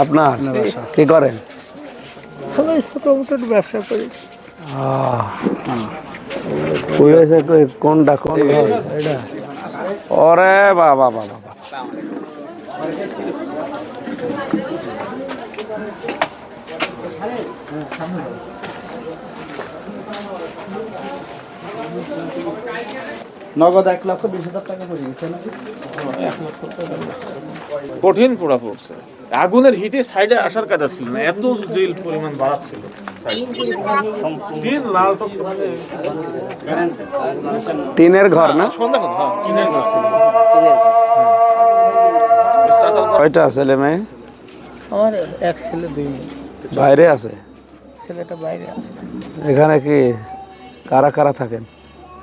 আপনার? কি করেন? আমি ছোট মোটো ব্যবসা করি। কোনটা কোন ওরে বাবা বাবা বাবা। নগদ এক লক্ষ বিশ হাজার টাকা পড়ে গেছে নাকি? কঠিন পোড়া পড়ছে। আগুনের হিটে সাইডে আসার কথা ছিল না এত জেল পরিমাণ বাড়াচ্ছিল মানে টিনের ঘর না? কথা হ্যাঁ, টিনের ঘর ছিল। কয়টা ছেলে মেয়ে? আমার এক ছেলে দুই মেয়ে। বাইরে আছে? ছেলেটা বাইরে আছে। এখানে কি কারা কারা থাকেন?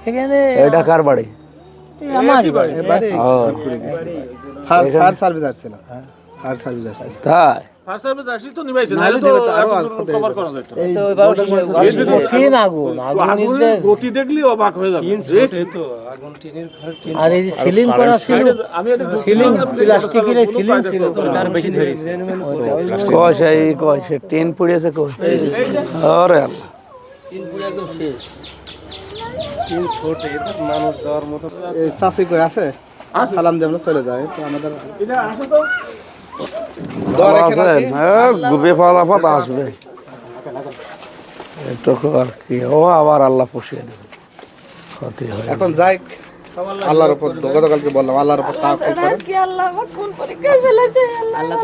এখানে এটা কার বাড়ি? আমারই বাড়ি? ও। ফায়ার সার্ভিস আসছিল। ফায়ার সার্ভিস আসছিল তাই? নিবাইছে নাহলে তো আরও কভার করা যেত কঠিন আগুন। আগুন আগুনের গতি দেখলি অবাক হয়ে যাবে। আর এই সিলিং করা ছিল সিলিং প্লাস্টিকের সিলিং ছিল তার বেশি ধরেছে কয় সেই কয় সে টিন পুড়িয়েছে কই আরে আল্লাহ এই চাষি কই আছে? সালাম দিয়ে আমরা চলে যাই। তো আমাদের আছেন গুবে ফলাফত আসবে। এটুকু আর কি। ও আবার আল্লাহ পুষিয়ে দেবে। ক্ষতি হয় এখন যাই আল্লাহর উপর গতকালকে বললাম আল্লাহর উপর তাওয়াক্কুল করেন কি আল্লাহ আমার কোন পরীক্ষায় ফেলেছে? আল্লাহ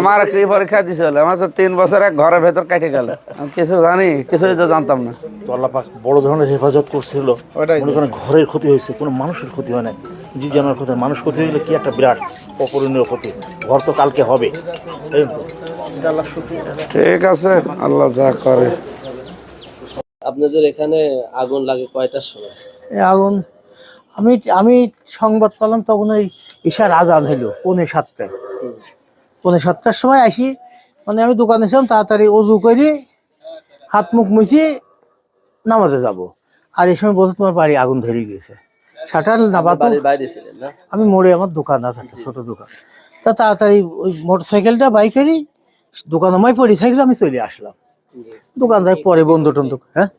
আমার কি পরীক্ষা দিছিল আমার তো তিন বছর এক ঘরের ভেতর কেটে গেল। আমি কিছু জানি কিছুই তো জানতাম না। তো আল্লাহ পাক বড় ধরনের হেফাজত করছিল। মনে করেন ঘরের ক্ষতি হয়েছে কোনো মানুষের ক্ষতি হয় নাই। জীব জানোয়ার ক্ষতি মানুষ ক্ষতি হলে কি একটা বিরাট অপরিণীয় ক্ষতি? ঘর তো কালকে হবে। ঠিক আছে আল্লাহ যা করে। আপনাদের এখানে আগুন লাগে কয়টার সময়? এই আগুন আমি আমি সংবাদ পেলাম তখন ওই ঈশার আজান হলো পৌনে সাতটায়। পৌনে সাতটার সময় আসি মানে আমি দোকানে ছিলাম তাড়াতাড়ি অজু করি হাত মুখ মুছি নামাতে যাব। আর এই সময় বলছে তোমার বাড়ি আগুন ধরে গিয়েছে। শাটার বাড়ির বাইরে ছিলেন না? আমি মোড়ে আমার দোকান আছে একটা ছোট দোকান। তা তাড়াতাড়ি ওই মোটর সাইকেলটা বাইকেরই দোকানমায় পড়ে থাকলে আমি চলে আসলাম। দোকানদার পরে বন্ধু টন্ধু হ্যাঁ?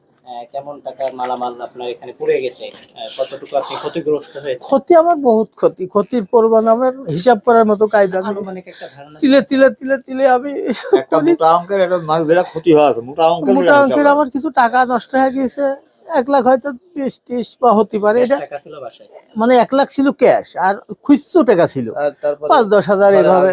কেমন টাকার মালামাল আপনার এখানে পড়ে গেছে? কতটুকু আপনি ক্ষতিগ্রস্ত হয়েছে ক্ষতি আমার বহুত ক্ষতি। ক্ষতির পরিমাণ আমার হিসাব করার মতো কায়দা নেই। আনুমানিক একটা ধারণা তিলে তিলে তিলে তিলে আমি। মোটা অঙ্কের একটা ক্ষতি হয় মোটা অঙ্কের মোটা অঙ্কের আমার কিছু টাকা নষ্ট হয়ে গিয়েছে। এক লাখ হয়তো বিশ ত্রিশ বা হতে পারে এটা মানে এক লাখ ছিল ক্যাশ আর খুচরো টাকা ছিল। পাঁচ দশ হাজার এভাবে।